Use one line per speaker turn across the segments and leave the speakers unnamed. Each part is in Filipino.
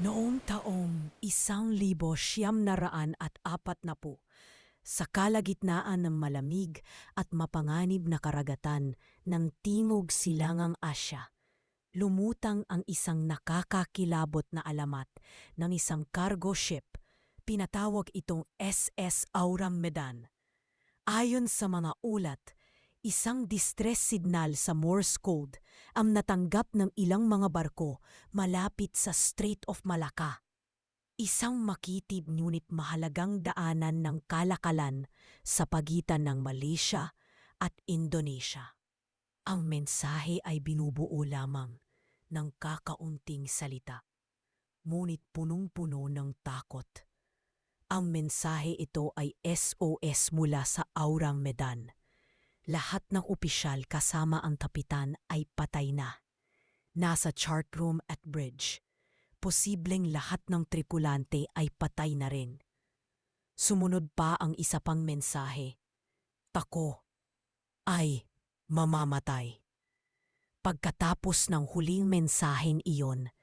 Noong taong isang libo siyam na raan at apat na po, sa kalagitnaan ng malamig at mapanganib na karagatan ng Timog Silangang Asya, lumutang ang isang nakakakilabot na alamat ng isang cargo ship. Pinatawag itong SS Auram Medan. Ayon sa mga ulat, isang distress signal sa Morse code ang natanggap ng ilang mga barko malapit sa Strait of Malacca. Isang makitid ngunit mahalagang daanan ng kalakalan sa pagitan ng Malaysia at Indonesia. Ang mensahe ay binubuo lamang ng kakaunting salita, ngunit punong-puno ng takot. Ang mensahe ito ay SOS mula sa Aurang Medan. Lahat ng opisyal kasama ang tapitan ay patay na. Nasa chart room at bridge. Posibleng lahat ng tripulante ay patay na rin. Sumunod pa ang isa pang mensahe. Tako ay mamamatay. Pagkatapos ng huling mensaheng iyon,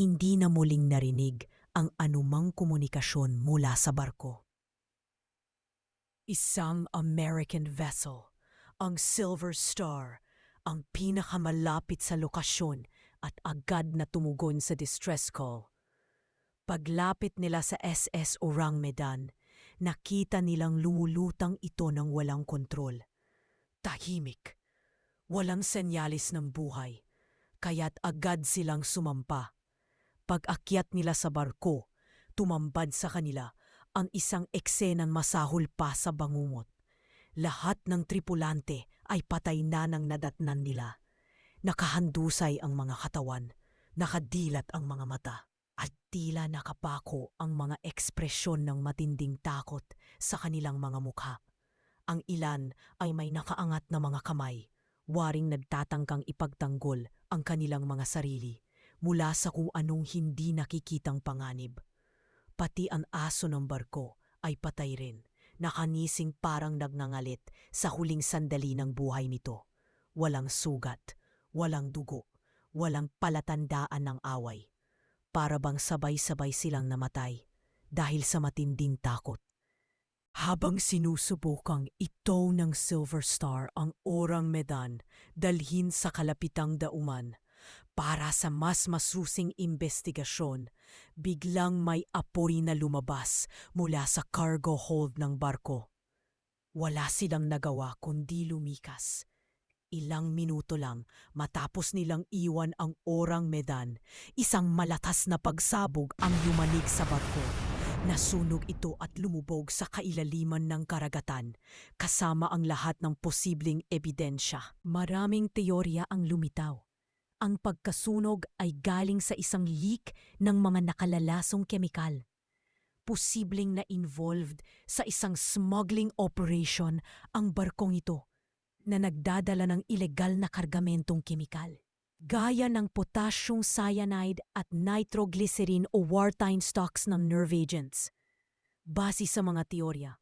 hindi na muling narinig ang anumang komunikasyon mula sa barko. Isang American vessel, ang Silver Star, ang pinakamalapit sa lokasyon at agad na tumugon sa distress call. Paglapit nila sa SS Orang Medan, nakita nilang lumulutang ito ng walang kontrol. Tahimik. Walang senyalis ng buhay, kaya't agad silang sumampa. Pag-akyat nila sa barko, tumambad sa kanila ang isang eksenang masahol pa sa bangungot. Lahat ng tripulante ay patay na ng nadatnan nila. Nakahandusay ang mga katawan, nakadilat ang mga mata, at tila nakapako ang mga ekspresyon ng matinding takot sa kanilang mga mukha. Ang ilan ay may nakaangat na mga kamay, waring nagtatangkang ipagtanggol ang kanilang mga sarili mula sa kung anong hindi nakikitang panganib. Pati ang aso ng barko ay patay rin, nakanising parang nagngangalit sa huling sandali ng buhay nito. Walang sugat, walang dugo, walang palatandaan ng away. Para bang sabay-sabay silang namatay dahil sa matinding takot. Habang sinusubukang ito ng Silver Star ang Orang Medan dalhin sa kalapitang dauman para sa mas masusing investigasyon, biglang may apoy na lumabas mula sa cargo hold ng barko. Wala silang nagawa kundi lumikas. Ilang minuto lang matapos nilang iwan ang Orang Medan, isang malatas na pagsabog ang yumanig sa barko. Nasunog ito at lumubog sa kailaliman ng karagatan, kasama ang lahat ng posibleng ebidensya. Maraming teorya ang lumitaw. Ang pagkasunog ay galing sa isang leak ng mga nakalalasong kemikal. Posibleng na involved sa isang smuggling operation ang barkong ito na nagdadala ng ilegal na kargamentong kemikal gaya ng potassium cyanide at nitroglycerin o wartime stocks ng nerve agents. Base sa mga teorya,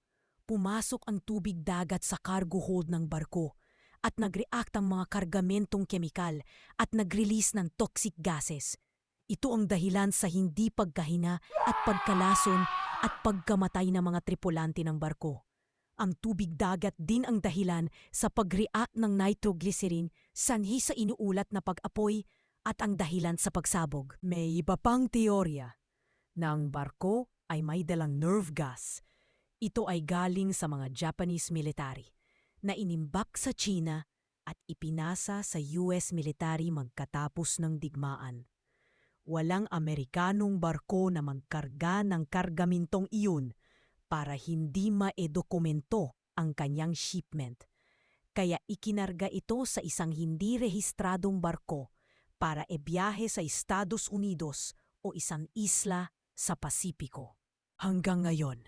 pumasok ang tubig dagat sa cargo hold ng barko at nag-react ang mga kargamentong kemikal at nag-release ng toxic gases. Ito ang dahilan sa hindi pagkahina at pagkalason at pagkamatay ng mga tripulante ng barko. Ang tubig dagat din ang dahilan sa pag-react ng nitroglycerin sanhi sa inuulat na pag-apoy at ang dahilan sa pagsabog. May iba pang teorya na ang barko ay may dalang nerve gas. Ito ay galing sa mga Japanese military na inimbak sa China at ipinasa sa US military magkatapos ng digmaan. Walang Amerikanong barko na magkarga ng kargamintong iyon para hindi maedokumento ang kanyang shipment. Kaya ikinarga ito sa isang hindi rehistradong barko para ebiyahe sa Estados Unidos o isang isla sa Pasipiko. Hanggang ngayon,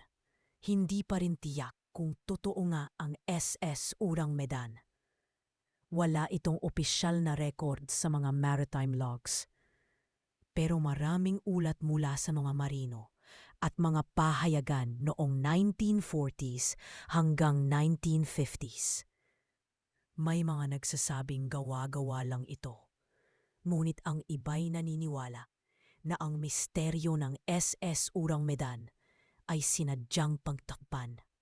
hindi pa rin tiyak kung totoo nga ang SS Urang Medan. Wala itong opisyal na record sa mga maritime logs. Pero maraming ulat mula sa mga marino at mga pahayagan noong 1940s hanggang 1950s. May mga nagsasabing gawa-gawa lang ito. Ngunit ang iba'y naniniwala na ang misteryo ng SS Urang Medan ay sinadyang pagtakpan.